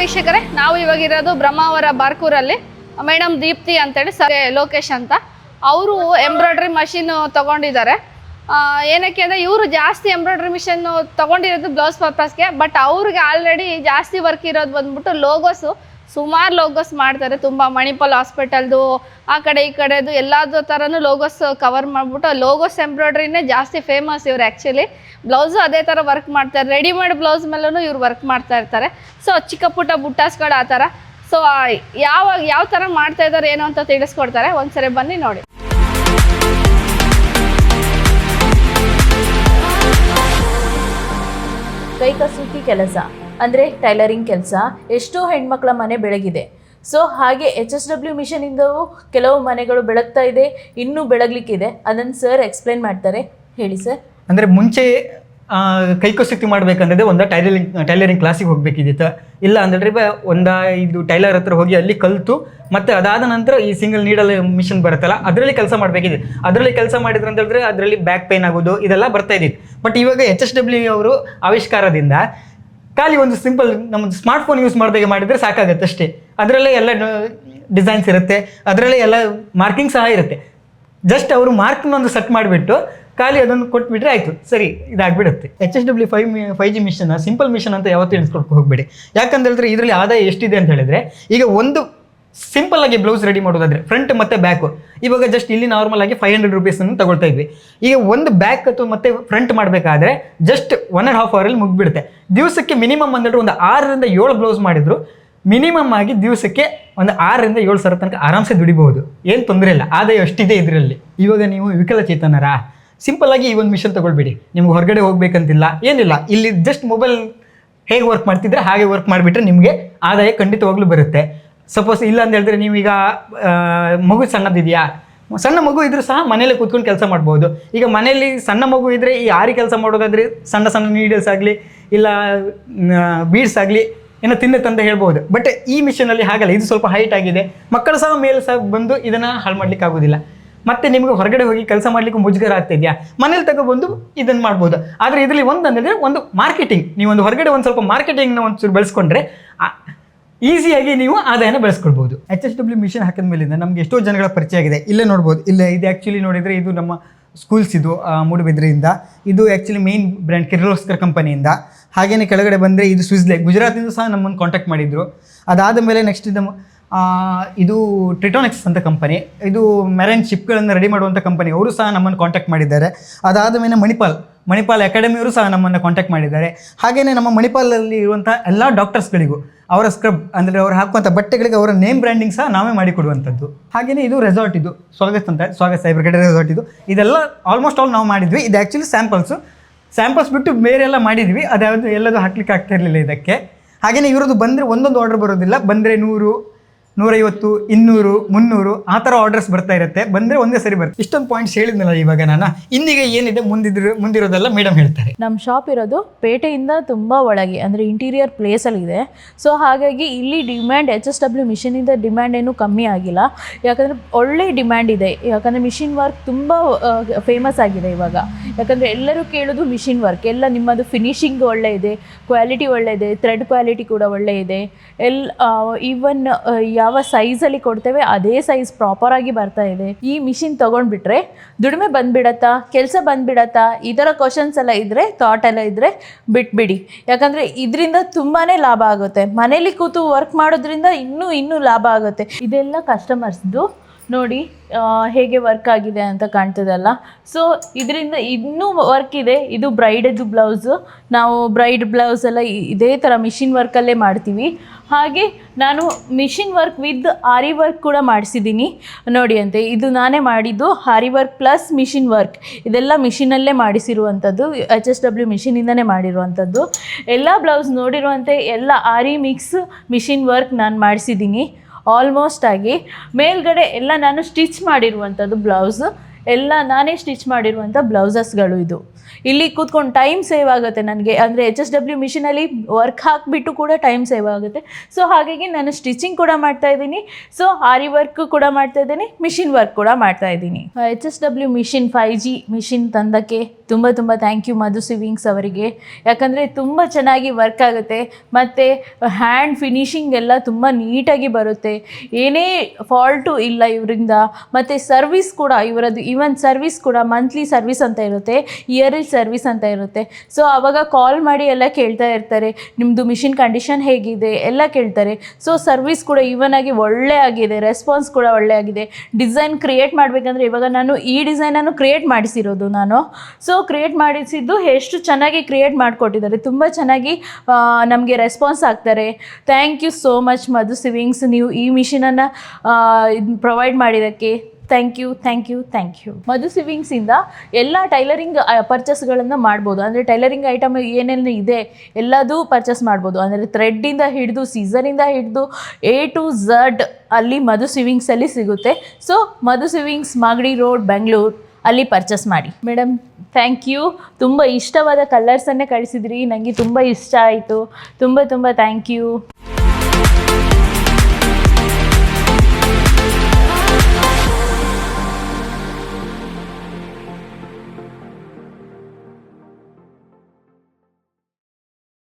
ವೀಕ್ಷಕರೇ, ನಾವು ಇವಾಗ ಇರೋದು ಬ್ರಹ್ಮಾವರ ಬಾರ್ಕೂರಲ್ಲಿ. ಮೇಡಮ್ ದೀಪ್ತಿ ಅಂತೇಳಿ ಸರ್ ಲೋಕೇಶ್ ಅಂತ. ಅವರು ಎಂಬ್ರಾಯ್ಡ್ರಿ ಮಷಿನ್ ತಗೊಂಡಿದ್ದಾರೆ. ಏನಕ್ಕೆ ಅಂದರೆ ಇವರು ಜಾಸ್ತಿ ಎಂಬ್ರಾಯ್ಡ್ರಿ ಮಿಷನ್ ತಗೊಂಡಿರೋದು ಬ್ಲೌಸ್ ಪರ್ಪಸ್ಗೆ, ಬಟ್ ಅವ್ರಿಗೆ ಆಲ್ರೆಡಿ ಜಾಸ್ತಿ ವರ್ಕ್ ಇರೋದು ಬಂದ್ಬಿಟ್ಟು ಲೋಗೋಸು ಸುಮಾರು ಲೋಗೋಸ್ ಮಾಡ್ತಾರೆ, ತುಂಬ ಮಣಿಪಾಲ್ ಹಾಸ್ಪಿಟಲ್ದು, ಆ ಕಡೆ ಈ ಕಡೆದು ಎಲ್ಲಾದ ಥರನೂ ಲೋಗೋಸ್ ಕವರ್ ಮಾಡಿಬಿಟ್ಟು, ಲೋಗೋಸ್ ಎಂಬ್ರಾಯ್ಡ್ರಿನೇ ಜಾಸ್ತಿ ಫೇಮಸ್ ಇವರು ಆ್ಯಕ್ಚುಲಿ ಬ್ಲೌಸು ಅದೇ ಥರ ವರ್ಕ್ ಮಾಡ್ತಾರೆ ರೆಡಿಮೇಡ್ ಬ್ಲೌಸ್ ಮೇಲೂ ಇವ್ರು ವರ್ಕ್ ಮಾಡ್ತಾ ಇರ್ತಾರೆ. ಸೊ ಚಿಕ್ಕ ಪುಟ್ಟ ಬುಟ್ಟಾಸ್ಗಳು ಆ ಥರ ಸೊ ಯಾವಾಗ ಯಾವ ಥರ ಮಾಡ್ತಾ ಇದ್ದಾರೆ ಏನು ಅಂತ ತಿಳಿಸ್ಕೊಡ್ತಾರೆ, ಒಂದ್ಸರಿ ಬನ್ನಿ ನೋಡಿ. ಕೈಕಸೂತಿ ಕೆಲಸ. ಅಂದರೆ ಟೈಲರಿಂಗ್ ಕೆಲಸ, ಎಷ್ಟೋ ಹೆಣ್ಮಕ್ಳ ಮನೆ ಬೆಳಗಿದೆ. ಸೊ ಹಾಗೆ ಎಚ್ ಎಸ್ ಡಬ್ಲ್ಯೂ ಮಿಷನಿಂದವೂ ಕೆಲವು ಮನೆಗಳು ಬೆಳಗ್ತಾ ಇದೆ, ಇನ್ನೂ ಬೆಳಗ್ಲಿಕ್ಕಿದೆ. ಅದನ್ನು ಸರ್ ಎಕ್ಸ್ಪ್ಲೈನ್ ಮಾಡ್ತಾರೆ. ಹೇಳಿ ಸರ್ ಅಂದರೆ ಮುಂಚೆ ಕೈಕೋಸಕ್ತಿ ಮಾಡಬೇಕಂದ್ರೆ ಒಂದು ಟೈಲರಿಂಗ್ ಟೈಲರಿಂಗ್ ಕ್ಲಾಸಿಗೆ ಹೋಗಬೇಕಿದ್ದಿತ್ತು. ಇಲ್ಲ ಅಂದ್ರೆ ಒಂದ ಇದು ಟೈಲರ್ ಹತ್ರ ಹೋಗಿ ಅಲ್ಲಿ ಕಲಿತು, ಮತ್ತೆ ಅದಾದ ನಂತರ ಈ ಸಿಂಗಲ್ ನೀಡಲ್ ಮಿಷನ್ ಬರುತ್ತಲ್ಲ, ಅದರಲ್ಲಿ ಕೆಲಸ ಮಾಡಬೇಕಿದೆ ಅದರಲ್ಲಿ ಕೆಲಸ ಮಾಡಿದ್ರು ಅಂತ ಹೇಳಿದ್ರೆ ಅದರಲ್ಲಿ ಬ್ಯಾಕ್ ಪೇನ್ ಆಗೋದು, ಇದೆಲ್ಲ ಬರ್ತಾ ಇದ್ದಿತ್ತು. ಬಟ್ ಇವಾಗ ಎಚ್ ಎಸ್ ಡಬ್ಲ್ಯೂ ಅವರು ಆವಿಷ್ಕಾರದಿಂದ ಖಾಲಿ ಒಂದು ಸಿಂಪಲ್ ನಮ್ಮ ಸ್ಮಾರ್ಟ್ಫೋನ್ ಯೂಸ್ ಮಾಡಿದಾಗೆ ಮಾಡಿದರೆ ಸಾಕಾಗುತ್ತೆ ಅಷ್ಟೇ. ಅದರಲ್ಲೇ ಎಲ್ಲ ಡಿಸೈನ್ಸ್ ಇರುತ್ತೆ. ಅದರಲ್ಲೇ ಎಲ್ಲ ಮಾರ್ಕಿಂಗ್ ಸಹ ಇರುತ್ತೆ. ಜಸ್ಟ್ ಅವರು ಮಾರ್ಕ್ನ ಒಂದು ಸೆಟ್ ಮಾಡಿಬಿಟ್ಟು ಖಾಲಿ ಅದನ್ನು ಕೊಟ್ಬಿಟ್ರೆ ಆಯಿತು. ಸರಿ, ಇದಾಗ್ಬಿಡುತ್ತೆ. H S W five five G machine simple machine ಅಂತ ಯಾವತ್ತೂ ಎಣಿಸ್ಕೊಳಕ್ಕೆ ಹೋಗಬೇಡಿ. ಯಾಕಂತ ಹೇಳಿದ್ರೆ ಇದರಲ್ಲಿ ಆದಾಯ ಎಷ್ಟಿದೆ ಅಂತ ಹೇಳಿದ್ರೆ, ಈಗ ಒಂದು ಸಿಂಪಲ್ ಆಗಿ ಬ್ಲೌಸ್ ರೆಡಿ ಮಾಡೋದಾದ್ರೆ ಫ್ರಂಟ್ ಮತ್ತೆ ಬ್ಯಾಕ್ ಇವಾಗ ಜಸ್ಟ್ ಇಲ್ಲಿ ನಾರ್ಮಲ್ ಆಗಿ ಫೈವ್ ಹಂಡ್ರೆಡ್ ರುಪೀಸನ್ನು ತಗೊಳ್ತಾ ಇದ್ವಿ. ಈಗ ಒಂದು ಬ್ಯಾಕ್ ಅಥವಾ ಮತ್ತೆ ಫ್ರಂಟ್ ಮಾಡಬೇಕಾದ್ರೆ ಜಸ್ಟ್ ಒನ್ ಆ್ಯಂಡ್ ಹಾಫ್ ಅವರಲ್ಲಿ ಮುಗಿಬಿಡುತ್ತೆ ದಿವಸಕ್ಕೆ ಮಿನಿಮಮ್ ಅಂದರೆ ಒಂದು ಆರರಿಂದ ಏಳು ಬ್ಲೌಸ್ ಮಾಡಿದ್ರು ಮಿನಿಮಮ್ ಆಗಿ ದಿವಸಕ್ಕೆ ಒಂದು ಆರರಿಂದ ಏಳು ಸಾವಿರ ತನಕ ಆರಾಮ್ಸೆ ದುಡಿಬಹುದು. ಏನು ತೊಂದರೆ ಇಲ್ಲ, ಆದಾಯ ಅಷ್ಟಿದೆ ಇದರಲ್ಲಿ. ಇವಾಗ ನೀವು ವಿಕಲಚೇತನರಾ ಸಿಂಪಲ್ ಆಗಿ ಈ ಒಂದು ಮಿಷನ್ ತಗೊಳ್ಬೇಡಿ. ನಿಮ್ಗೆ ಹೊರಗಡೆ ಹೋಗ್ಬೇಕಂತಿಲ್ಲ, ಏನಿಲ್ಲ. ಇಲ್ಲಿ ಜಸ್ಟ್ ಮೊಬೈಲ್ ಹೇಗೆ ವರ್ಕ್ ಮಾಡ್ತಿದ್ರೆ ಹಾಗೆ ವರ್ಕ್ ಮಾಡಿಬಿಟ್ರೆ ನಿಮಗೆ ಆದಾಯ ಖಂಡಿತವಾಗ್ಲೂ ಬರುತ್ತೆ. ಸಪೋಸ್ ಇಲ್ಲ ಅಂತ ಹೇಳಿದ್ರೆ ನೀವೀಗ ಮಗು ಸಣ್ಣದಿದೆಯಾ? ಸಣ್ಣ ಮಗು ಇದ್ರೂ ಸಹ ಮನೇಲಿ ಕೂತ್ಕೊಂಡು ಕೆಲಸ ಮಾಡ್ಬೋದು. ಈಗ ಮನೆಯಲ್ಲಿ ಸಣ್ಣ ಮಗು ಇದ್ರೆ ಈ ಆರಿ ಕೆಲಸ ಮಾಡೋದಾದ್ರೆ ಸಣ್ಣ ಸಣ್ಣ ನೀಡಲ್ಸ್ ಆಗಲಿ, ಇಲ್ಲ ಬೀಡ್ಸ್ ಆಗಲಿ, ಏನೋ ತಿನ್ನುತ್ತಂತ ಹೇಳ್ಬೋದು. ಬಟ್ ಈ ಮಿಷನಲ್ಲಿ ಹಾಗಲ್ಲ, ಇದು ಸ್ವಲ್ಪ ಹೈಟ್ ಆಗಿದೆ. ಮಕ್ಕಳು ಸಹ ಮೇಲೆ ಸಹ ಬಂದು ಇದನ್ನು ಹಾಳು ಮಾಡ್ಲಿಕ್ಕೆ ಆಗೋದಿಲ್ಲ. ಮತ್ತೆ ನಿಮಗೆ ಹೊರಗಡೆ ಹೋಗಿ ಕೆಲಸ ಮಾಡ್ಲಿಕ್ಕೆ ಮುಜುಗರ ಆಗ್ತಿದೆಯಾ ಮನೇಲಿ ತಗೊಬಂದು ಇದನ್ನು ಮಾಡ್ಬೋದು. ಆದರೆ ಇದರಲ್ಲಿ ಒಂದು ಅಂದರೆ ಒಂದು ಮಾರ್ಕೆಟಿಂಗ್ ನೀವು ಒಂದು ಹೊರಗಡೆ ಒಂದು ಸ್ವಲ್ಪ ಮಾರ್ಕೆಟಿಂಗ್ನ ಒಂಚೂರು ಬೆಳೆಸ್ಕೊಂಡ್ರೆ ಈಸಿಯಾಗಿ ನೀವು ಆದಾಯನ ಬೆಳೆಸ್ಕೊಳ್ಬೋದು. ಎಚ್ ಎಸ್ ಡಬ್ಲ್ಯೂ ಮಿಷನ್ ಹಾಕಿದ ಮೇಲಿಂದ ನಮಗೆ ಎಷ್ಟೋ ಜನಗಳ ಪರಿಚಯ ಆಗಿದೆ. ಇಲ್ಲೇ ನೋಡ್ಬೋದು. ಇಲ್ಲೇ ಇದು ಆ್ಯಕ್ಚುಲಿ ನೋಡಿದರೆ ಇದು ನಮ್ಮ ಸ್ಕೂಲ್ಸ್ ಇದು ಮೂಡಬಿದ್ರಿಯಿಂದ. ಇದು ಆ್ಯಕ್ಚುಲಿ ಮೇನ್ ಬ್ರ್ಯಾಂಡ್ ಕಿರ್ಲೋಸ್ಕರ್ ಕಂಪನಿಯಿಂದ ಹಾಗೆಯೇ ಕೆಳಗಡೆ ಬಂದರೆ ಇದು ಸ್ವಿಸ್ಲೆ ಗುಜರಾತಿಂದ ಸಹ ನಮ್ಮನ್ನು ಕಾಂಟ್ಯಾಕ್ಟ್ ಮಾಡಿದ್ರು. ಅದಾದ ಮೇಲೆ ನೆಕ್ಸ್ಟ್ ಇದು ಇದು ಟ್ರಿಟೋನೆಕ್ಸ್ ಅಂತ ಕಂಪನಿ ಇದು ಮೆರೈನ್ ಶಿಪ್ಗಳನ್ನು ರೆಡಿ ಮಾಡುವಂಥ ಕಂಪನಿ ಅವರು ಸಹ ನಮ್ಮನ್ನು ಕಾಂಟ್ಯಾಕ್ಟ್ ಮಾಡಿದ್ದಾರೆ. ಅದಾದ ಮೇಲೆ ಮಣಿಪಾಲ್ ಮಣಿಪಾಲ್ ಅಕಾಡೆಮಿಯವರು ಸಹ ನಮ್ಮನ್ನು ಕಾಂಟ್ಯಾಕ್ಟ್ ಮಾಡಿದ್ದಾರೆ. ಹಾಗೆಯೇ ನಮ್ಮ ಮಣಿಪಾಲಲ್ಲಿ ಇರುವಂಥ ಎಲ್ಲ ಡಾಕ್ಟರ್ಸ್ಗಳಿಗೂ ಅವರ ಸ್ಕ್ರಬ್ ಅಂದರೆ ಅವರು ಹಾಕುವಂಥ ಬಟ್ಟೆಗಳಿಗೆ ಅವರ ನೇಮ್ ಬ್ರ್ಯಾಂಡಿಂಗ್ ಸಹ ನಾವೇ ಮಾಡಿಕೊಡುವಂಥದ್ದು ಹಾಗೆಯೇ ಇದು ರೆಸಾರ್ಟ್ ಇದು, ಸ್ವಾಗತ್ ಅಂತ, ಸ್ವಾಗತ್ ಸೈಬರ್ ಕಡೆ ರೆಸಾರ್ಟ್ ಇದು. ಇದೆಲ್ಲ ಆಲ್ಮೋಸ್ಟ್ ಆಲ್ ನಾವು ಮಾಡಿದ್ವಿ. ಇದು ಆ್ಯಕ್ಚುಲಿ ಸ್ಯಾಂಪಲ್ಸು ಸ್ಯಾಂಪಲ್ಸ್ ಬಿಟ್ಟು ಬೇರೆ ಎಲ್ಲ ಮಾಡಿದ್ವಿ. ಅದ್ಯಾವುದು ಎಲ್ಲದೂ ಹಾಕ್ಲಿಕ್ಕೆ ಆಗ್ತಾ ಇರಲಿಲ್ಲ ಇದಕ್ಕೆ. ಹಾಗೆಯೇ ಇವರದ್ದು ಬಂದರೆ ಒಂದೊಂದು ಆರ್ಡರ್ ಬರೋದಿಲ್ಲ. ಬಂದರೆ ನೂರು ನೂರೈವತ್ತು, ಇನ್ನೂರು, ಮುನ್ನೂರು, ಆ ಥರ ಆರ್ಡರ್ಸ್ ಬರ್ತಾ ಇರುತ್ತೆ. ಬಂದರೆ ಒಂದೇ ಸರಿ ಬರುತ್ತೆ. ಇಷ್ಟೊಂದು ಪಾಯಿಂಟ್ಸ್ ಹೇಳಿದ್ನಲ್ಲ ಇವಾಗ ನಾನು. ಇಂದಿಗೆ ಏನಿದೆ ಮುಂದಿದ್ರು ಮುಂದಿರೋದೆಲ್ಲ ಮೇಡಮ್ ಹೇಳ್ತಾರೆ. ನಮ್ಮ ಶಾಪ್ ಇರೋದು ಪೇಟೆಯಿಂದ ತುಂಬ ಒಳಗೆ, ಅಂದರೆ ಇಂಟೀರಿಯರ್ ಪ್ಲೇಸಲ್ಲಿದೆ ಸೊ ಹಾಗಾಗಿ ಇಲ್ಲಿ ಡಿಮ್ಯಾಂಡ್ ಎಚ್ ಎಸ್ ಡಬ್ಲ್ಯೂ ಮಿಷಿನಿಂದ ಡಿಮ್ಯಾಂಡ್ ಏನೂ ಕಮ್ಮಿ ಆಗಿಲ್ಲ. ಯಾಕಂದರೆ ಒಳ್ಳೆ ಡಿಮ್ಯಾಂಡ್ ಇದೆ. ಯಾಕಂದರೆ ಮಿಷಿನ್ ವರ್ಕ್ ತುಂಬ ಫೇಮಸ್ ಆಗಿದೆ ಇವಾಗ. ಯಾಕಂದರೆ ಎಲ್ಲರೂ ಕೇಳೋದು ಮಿಷಿನ್ ವರ್ಕ್ ಎಲ್ಲ ನಿಮ್ಮದು ಫಿನಿಶಿಂಗ್ ಒಳ್ಳೆ ಇದೆ ಕ್ವಾಲಿಟಿ ಒಳ್ಳೆ ಇದೆ ಥ್ರೆಡ್ ಕ್ವಾಲಿಟಿ ಕೂಡ ಒಳ್ಳೆ ಇದೆ. ಎಲ್ ಈವನ್ ಯಾವ ಸೈಜಲ್ಲಿ ಕೊಡ್ತೇವೆ, ಅದೇ ಸೈಜ್ ಪ್ರಾಪರಾಗಿ ಬರ್ತಾ ಇದೆ. ಈ ಮಿಷಿನ್ ತೊಗೊಂಡ್ಬಿಟ್ರೆ ದುಡಿಮೆ ಬಂದ್ಬಿಡತ್ತಾ, ಕೆಲಸ ಬಂದ್ಬಿಡತ್ತಾ, ಈ ಥರ ಕ್ವಶನ್ಸ್ ಎಲ್ಲ ಇದ್ದರೆ ಥಾಟ್ ಎಲ್ಲ ಇದ್ದರೆ ಬಿಟ್ಬಿಡಿ. ಯಾಕಂದರೆ ಇದರಿಂದ ತುಂಬಾ ಲಾಭ ಆಗುತ್ತೆ. ಮನೇಲಿ ಕೂತು ವರ್ಕ್ ಮಾಡೋದ್ರಿಂದ ಇನ್ನೂ ಇನ್ನೂ ಲಾಭ ಆಗುತ್ತೆ. ಇದೆಲ್ಲ ಕಸ್ಟಮರ್ಸ್ದು ನೋಡಿ ಹೇಗೆ ವರ್ಕ್ ಆಗಿದೆ ಅಂತ ಕಾಣ್ತದಲ್ಲ. ಸೊ ಇದರಿಂದ ಇನ್ನೂ ವರ್ಕ್ ಇದೆ. ಇದು ಬ್ರೈಡದು ಬ್ಲೌಸು ನಾವು ಬ್ರೈಡ್ ಬ್ಲೌಸ್ ಎಲ್ಲ ಇದೇ ಥರ ಮಿಷಿನ್ ವರ್ಕಲ್ಲೇ ಮಾಡ್ತೀವಿ. ಹಾಗೆ ನಾನು machine work with aari work ಕೂಡ ಮಾಡಿಸಿದ್ದೀನಿ. ನೋಡಿ ಅಂತೆ, ಇದು ನಾನೇ ಮಾಡಿದ್ದು aari work plus machine work ಇದೆಲ್ಲ ಮಿಷಿನಲ್ಲೇ ಮಾಡಿಸಿರುವಂಥದ್ದು ಎಚ್ ಎಸ್ ಡಬ್ಲ್ಯೂ ಮಿಷಿನಿಂದನೇ ಮಾಡಿರುವಂಥದ್ದು. ಎಲ್ಲ ಬ್ಲೌಸ್ ನೋಡಿರುವಂತೆ, ಎಲ್ಲ ಆರಿ ಮಿಕ್ಸ್ ಮಿಷಿನ್ ವರ್ಕ್ ನಾನು ಮಾಡಿಸಿದ್ದೀನಿ. ಆಲ್ಮೋಸ್ಟ್ ಆಗಿ ಮೇಲ್ಗಡೆ ಎಲ್ಲ ನಾನು ಸ್ಟಿಚ್ ಮಾಡಿರುವಂಥದ್ದು ಬ್ಲೌಸ್ ಎಲ್ಲ ನಾನೇ ಸ್ಟಿಚ್ ಮಾಡಿರುವಂಥ ಬ್ಲೌಸಸ್ಗಳು ಇದು. ಇಲ್ಲಿ ಕೂತ್ಕೊಂಡು ಟೈಮ್ ಸೇವ್ ಆಗುತ್ತೆ ನನಗೆ. ಅಂದರೆ ಎಚ್ ಎಸ್ ಡಬ್ಲ್ಯೂ ಮಿಷಿನಲ್ಲಿ ವರ್ಕ್ ಹಾಕಿಬಿಟ್ಟು ಕೂಡ ಟೈಮ್ ಸೇವ್ ಆಗುತ್ತೆ. ಸೊ ಹಾಗಾಗಿ ನಾನು ಸ್ಟಿಚಿಂಗ್ ಕೂಡ ಮಾಡ್ತಾ ಇದ್ದೀನಿ. ಸೊ ಆರಿ ವರ್ಕ್ ಕೂಡ ಮಾಡ್ತಾ ಇದ್ದೀನಿ ಮಿಷಿನ್ ವರ್ಕ್ ಕೂಡ ಮಾಡ್ತಾ ಇದ್ದೀನಿ. H S W machine five G machine ತಂದಕ್ಕೆ ತುಂಬ ತುಂಬ ಥ್ಯಾಂಕ್ ಯು ಮಧು ಸಿವಿಂಗ್ಸ್ ಅವರಿಗೆ. ಯಾಕಂದರೆ ತುಂಬ ಚೆನ್ನಾಗಿ ವರ್ಕ್ ಆಗುತ್ತೆ. ಮತ್ತು ಹ್ಯಾಂಡ್ ಫಿನಿಶಿಂಗ್ ಎಲ್ಲ ತುಂಬ ನೀಟಾಗಿ ಬರುತ್ತೆ. ಏನೇ ಫಾಲ್ಟು ಇಲ್ಲ ಇವರಿಂದ. ಮತ್ತು ಸರ್ವಿಸ್ ಕೂಡ, ಇವರದ್ದು ಈವನ್ ಸರ್ವಿಸ್ ಕೂಡ ಮಂತ್ಲಿ ಸರ್ವಿಸ್ ಅಂತ ಇರುತ್ತೆ. ಸರ್ವಿಸ್ ಅಂತ ಇರುತ್ತೆ. ಸೊ ಆವಾಗ ಕಾಲ್ ಮಾಡಿ ಎಲ್ಲ ಕೇಳ್ತಾ ಇರ್ತಾರೆ. ನಿಮ್ಮದು ಮಿಷಿನ್ ಕಂಡೀಷನ್ ಹೇಗಿದೆ? ಎಲ್ಲ ಕೇಳ್ತಾರೆ. ಸೊ ಸರ್ವಿಸ್ ಕೂಡ ಈವನ್ ಆಗಿ ಒಳ್ಳೆ ಆಗಿದೆ. ರೆಸ್ಪಾನ್ಸ್ ಕೂಡ ಒಳ್ಳೆ ಆಗಿದೆ. ಡಿಸೈನ್ ಕ್ರಿಯೇಟ್ ಮಾಡಬೇಕಂದ್ರೆ ಇವಾಗ ನಾನು ಈ ಡಿಸೈನನ್ನು ಕ್ರಿಯೇಟ್ ಮಾಡಿಸಿರೋದು ನಾನು. ಸೊ ಕ್ರಿಯೇಟ್ ಮಾಡಿಸಿದ್ದು ಎಷ್ಟು ಚೆನ್ನಾಗಿ ಕ್ರಿಯೇಟ್ ಮಾಡಿಕೊಟ್ಟಿದ್ದಾರೆ. ತುಂಬ ಚೆನ್ನಾಗಿ ನಮಗೆ ರೆಸ್ಪಾನ್ಸ್ ಆಗ್ತಾರೆ. Thank you so much Madhu sewings ನೀವು ಈ ಮಿಷಿನನ್ನು ಪ್ರೊವೈಡ್ ಮಾಡಿದ್ದಕ್ಕೆ. Thank you thank you thank you Madhu ಸಿವಿಂಗ್ಸಿಂದ ಎಲ್ಲ ಟೈಲರಿಂಗ್ ಪರ್ಚೇಸ್ಗಳನ್ನು ಮಾಡ್ಬೋದು. ಅಂದರೆ ಟೈಲರಿಂಗ್ ಐಟಮ್ ಏನೇನು ಇದೆ ಎಲ್ಲದೂ ಪರ್ಚೇಸ್ ಮಾಡ್ಬೋದು. ಅಂದರೆ ಥ್ರೆಡ್ಡಿಂದ ಹಿಡಿದು ಸೀಸರಿಂದ ಹಿಡಿದು ಎ ಟು ಝಡ್ ಅಲ್ಲಿ ಮಧು ಸಿವಿಂಗ್ಸಲ್ಲಿ ಸಿಗುತ್ತೆ. So Madhu sewings Magadi road Bengaluru ಅಲ್ಲಿ ಪರ್ಚೇಸ್ ಮಾಡಿ. ಮೇಡಮ್ ಥ್ಯಾಂಕ್ ಯು ತುಂಬ ಇಷ್ಟವಾದ ಕಲರ್ಸನ್ನೇ ಕಳಿಸಿದ್ರಿ. ನನಗೆ ತುಂಬ ಇಷ್ಟ ಆಯಿತು. ತುಂಬ ತುಂಬ ಥ್ಯಾಂಕ್ ಯು